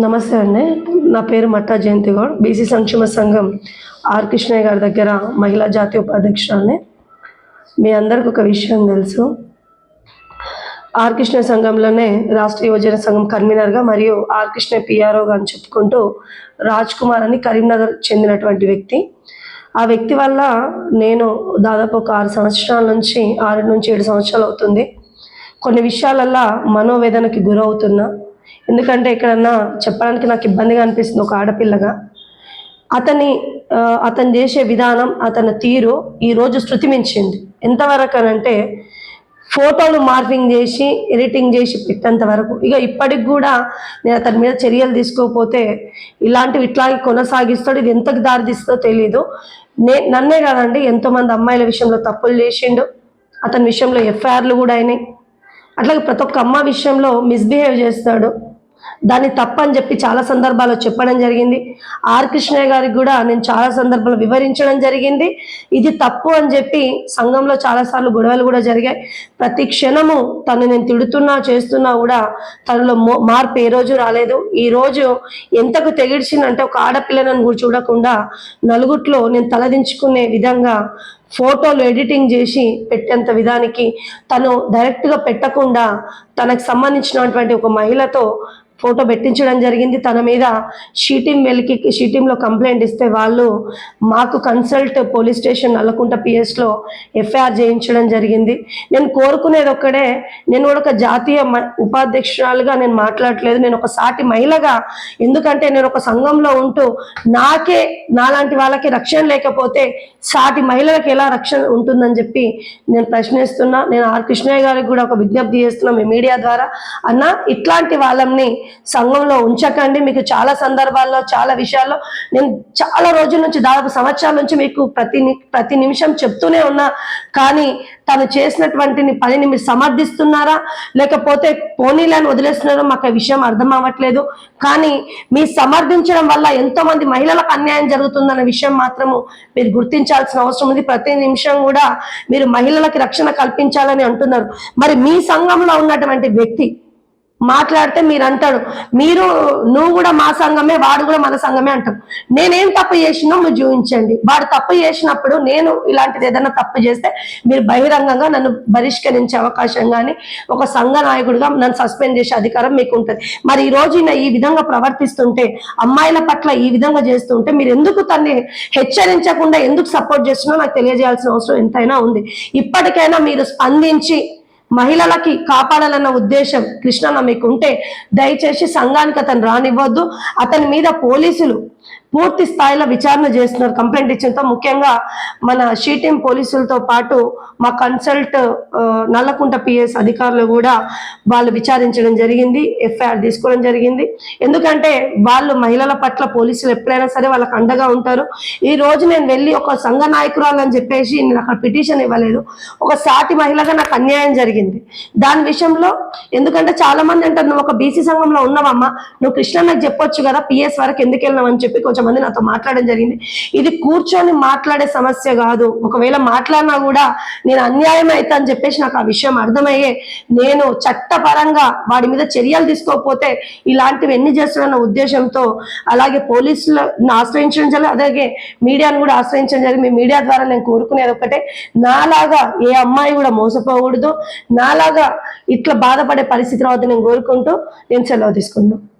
నమస్తే అండి. నా పేరు మట్టా జయంతి గౌడ్. బీసీ సంక్షేమ సంఘం ఆర్ కృష్ణయ్య గారి దగ్గర మహిళా జాతీయ ఉపాధ్యక్షురాలని. మీ అందరికి ఒక విషయం తెలుసు. ఆర్ కృష్ణ సంఘంలోనే రాష్ట్ర యువజన సంఘం కన్వీనర్గా మరియు ఆర్ కృష్ణ పిఆర్ఓగా అని చెప్పుకుంటూ రాజ్ కుమార్ అని కరీంనగర్ చెందినటువంటి వ్యక్తి. ఆ వ్యక్తి వల్ల నేను దాదాపు ఒక ఆరు సంవత్సరాల నుంచి ఆరు నుంచి ఏడు సంవత్సరాలు అవుతుంది. కొన్ని విషయాలల్లో మనోవేదనకి గురవుతున్నా. ఎందుకంటే ఎక్కడన్నా చెప్పడానికి నాకు ఇబ్బందిగా అనిపిస్తుంది ఒక ఆడపిల్లగా. అతని అతను చేసే విధానం అతని తీరు ఈరోజు శృతి మించింది ఎంతవరకు అని అంటే ఫోటోలు మార్పింగ్ చేసి ఎడిటింగ్ చేసి పెట్టేంత వరకు. ఇక ఇప్పటికి కూడా నేను అతని మీద చర్యలు తీసుకోకపోతే ఇలాంటివి ఇట్లాగే కొనసాగిస్తాడు ఇది ఎంతకు దారితీస్తుందో తెలియదు నే నన్నే కాదండి ఎంతోమంది అమ్మాయిల విషయంలో తప్పులు చేసిండు. అతని విషయంలో ఎఫ్ఐఆర్లు కూడా అయినాయి. అట్లాగే ప్రతి ఒక్క అమ్మ విషయంలో మిస్బిహేవ్ చేస్తాడు. దాన్ని తప్పని చెప్పి చాలా సందర్భాల్లో చెప్పడం జరిగింది. ఆర్ కృష్ణయ్య గారికి కూడా నేను చాలా సందర్భాలు వివరించడం జరిగింది. ఇది తప్పు అని చెప్పి సంఘంలో చాలాసార్లు గొడవలు కూడా జరిగాయి. ప్రతి క్షణము తను నేను తిడుతున్నా చేస్తున్నా కూడా తనలో మార్పు ఏ రోజు రాలేదు. ఈ రోజు ఎంతకు తెగిడిచిందంటే ఒక ఆడపిల్లను కూడా చూడకుండా నలుగుట్లో నేను తలదించుకునే విధంగా ఫోటోలు ఎడిటింగ్ చేసి పెట్టేంత విధానికి తను డైరెక్ట్గా పెట్టకుండా తనకు సంబంధించినటువంటి ఒక మహిళతో ఫోటో పెట్టించడం జరిగింది. తన మీద షీటింగ్ వెలికి షీటింగ్లో కంప్లైంట్ ఇస్తే వాళ్ళు మాకు కన్సల్ట్ పోలీస్ స్టేషన్ నల్లకుంట పిఎస్లో ఎఫ్ఐఆర్ చేయించడం జరిగింది. నేను కోరుకునేది ఒక్కడే నేను కూడా ఒక జాతీయ మ- ఉపాధ్యక్షురాలుగా నేను మాట్లాడట్లేదు. నేను ఒక సాటి మహిళగా ఎందుకంటే నేను ఒక సంఘంలో ఉంటూ నాకే నాలాంటి వాళ్ళకి రక్షణ లేకపోతే సాటి మహిళలకు ఎలా రక్షణ ఉంటుందని చెప్పి నేను ప్రశ్నిస్తున్నా. నేను ఆర్ కృష్ణయ్య గారికి కూడా ఒక విజ్ఞప్తి చేస్తున్నా మీ మీడియా ద్వారా. అన్న ఇట్లాంటి వాళ్ళని సంఘంలో ఉంచకండి. మీకు చాలా సందర్భాల్లో చాలా విషయాల్లో నేను చాలా రోజుల నుంచి దాదాపు సంవత్సరాల నుంచి మీకు ప్రతి ని- ప్రతి నిమిషం చెప్తూనే ఉన్నా. కానీ తను చేసినటువంటి పనిని మీరు సమర్థిస్తున్నారా? లేకపోతే పోనీలను వదిలేస్తున్నారో మాకు ఆ విషయం అర్థం అవ్వట్లేదు కానీ మీ సమర్థించడం వల్ల ఎంతో మంది మహిళలకు అన్యాయం జరుగుతుందన్న విషయం మాత్రము మీరు గుర్తించాల్సిన అవసరం ఉంది. ప్రతి నిమిషం కూడా మీరు మహిళలకి రక్షణ కల్పించాలని అంటున్నారు. మరి మీ సంఘంలో ఉన్నటువంటి వ్యక్తి మాట్లాడితే మీరు అంటాడు మీరు నువ్వు కూడా మా సంఘమే వాడు కూడా మన సంఘమే అంటాం నేనేం తప్పు చేసినా మీరు చూపించండి వాడు తప్పు చేసినప్పుడు నేను ఇలాంటిది ఏదైనా తప్పు చేస్తే మీరు బహిరంగంగా నన్ను బహిష్కరించే అవకాశం కానీ ఒక సంఘ నాయకుడిగా నన్ను సస్పెండ్ చేసే అధికారం మీకు ఉంటుంది మరి ఈ రోజున ఈ విధంగా ప్రవర్తిస్తుంటే అమ్మాయిల పట్ల ఈ విధంగా చేస్తుంటే మీరు ఎందుకు తన్ని హెచ్చరించకుండా ఎందుకు సపోర్ట్ చేస్తున్నా నాకు తెలియజేయాల్సిన అవసరం ఎంతైనా ఉంది. ఇప్పటికైనా మీరు స్పందించి మహిళలకి కాపాడాలన్న ఉద్దేశం కృష్ణన్న మీకు ఉంటే దయచేసి సంఘానికి అతను రానివ్వద్దు. అతని మీద పోలీసులు పూర్తి స్థాయిలో విచారణ చేస్తున్నారు. కంప్లైంట్ ఇచ్చేంతో ముఖ్యంగా మన షీటింగ్ పోలీసులతో పాటు మా కన్సల్ట్ నల్లకుంట పిఎస్ అధికారులు కూడా వాళ్ళు విచారించడం జరిగింది. ఎఫ్ఐఆర్ తీసుకోవడం జరిగింది. ఎందుకంటే వాళ్ళు మహిళల పట్ల పోలీసులు ఎప్పుడైనా సరే వాళ్ళకి అండగా ఉంటారు. ఈ రోజు నేను వెళ్ళి ఒక సంఘ నాయకురాలు అని చెప్పేసి నేను అక్కడ పిటిషన్ ఇవ్వలేదు. ఒక సాటి మహిళగా నాకు అన్యాయం జరిగింది. దాని విషయంలో ఎందుకంటే చాలా మంది అంటారు నువ్వు ఒక బీసీ సంఘంలో ఉన్నావమ్మా. నువ్వు కృష్ణన్నకి చెప్పొచ్చు కదా పిఎస్ వరకు ఎందుకు వెళ్ళినావు? అని చెప్పి కొంచెం మంది నాతో మాట్లాడడం జరిగింది. ఇది కూర్చొని మాట్లాడే సమస్య కాదు. ఒకవేళ మాట్లాడినా కూడా నేను అన్యాయం అవుతా అని చెప్పేసి నాకు ఆ విషయం అర్థమయ్యే నేను చట్టపరంగా వాడి మీద చర్యలు తీసుకోకపోతే ఇలాంటివి ఎన్ని చేస్తున్న ఉద్దేశంతో అలాగే పోలీసులను ఆశ్రయించడం జరిగింది. అలాగే మీడియాను కూడా ఆశ్రయించడం జరిగింది. మీ మీడియా ద్వారా నేను కోరుకునేది ఒకటే. నాలాగా ఏ అమ్మాయి కూడా మోసపోకూడదు. నాలాగా ఇట్లా బాధపడే పరిస్థితి రావద్దు నేను కోరుకుంటూ నేను సెలవు తీసుకున్నాను